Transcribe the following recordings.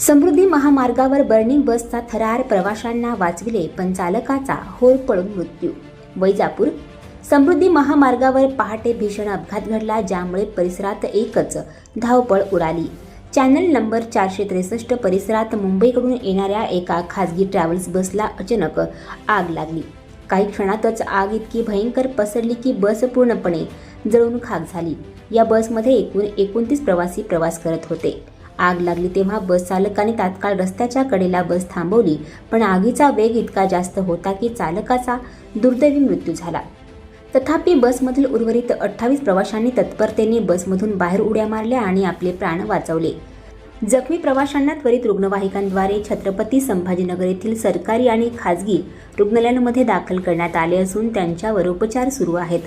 समृद्धी महामार्गावर बर्निंग बसचा थरार प्रवाशांना वाचविले पण चालकाचा होर पडून मृत्यू. वैजापूर समृद्धी महामार्गावर पहाटे भीषण अपघात घडला ज्यामुळे परिसरात एकच धावपळ उडाली. चॅनल नंबर चारशे त्रेसष्ट परिसरात मुंबईकडून येणाऱ्या एका खासगी ट्रॅव्हल्स बसला अचानक आग लागली. काही क्षणातच आग इतकी भयंकर पसरली की बस पूर्णपणे जळून खाक झाली. या बसमध्ये एकूण एकोणतीस प्रवासी प्रवास करत होते. आग लागली तेव्हा बस चालकाने तात्काळ रस्त्याच्या कडेला बस थांबवली. पण आगीचा वेग इतका जास्त होता की चालकाचा दुर्दैवी मृत्यू झाला. तथापि बसमधील उर्वरित अठ्ठावीस प्रवाशांनी तत्परतेने बसमधून बाहेर उड्या मारल्या आणि आपले प्राण वाचवले. जखमी प्रवाशांना त्वरित रुग्णवाहिकांद्वारे छत्रपती संभाजीनगर येथील सरकारी आणि खाजगी रुग्णालयांमध्ये दाखल करण्यात आले असून त्यांच्यावर उपचार सुरू आहेत.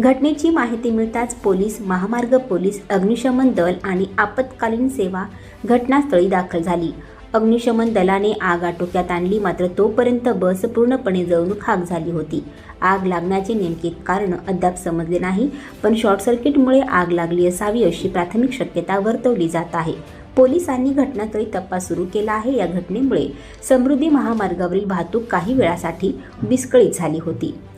घटनेची माहिती मिळताच पोलीस महामार्ग पोलीस अग्निशमन दल आणि आपत्कालीन सेवा घटनास्थळी दाखल झाली. अग्निशमन दलाने आग आटोक्यात आणली मात्र तोपर्यंत बस पूर्णपणे जळून खाक झाली होती. आग लागण्याचे नेमके कारण अद्याप समजले नाही पण शॉर्ट सर्किटमुळे आग लागली असावी अशी प्राथमिक शक्यता वर्तवली जात आहे. पोलिसांनी घटनास्थळी तपास सुरू केला आहे. या घटनेमुळे समृद्धी महामार्गावरील वाहतूक काही वेळासाठी विस्कळीत झाली होती.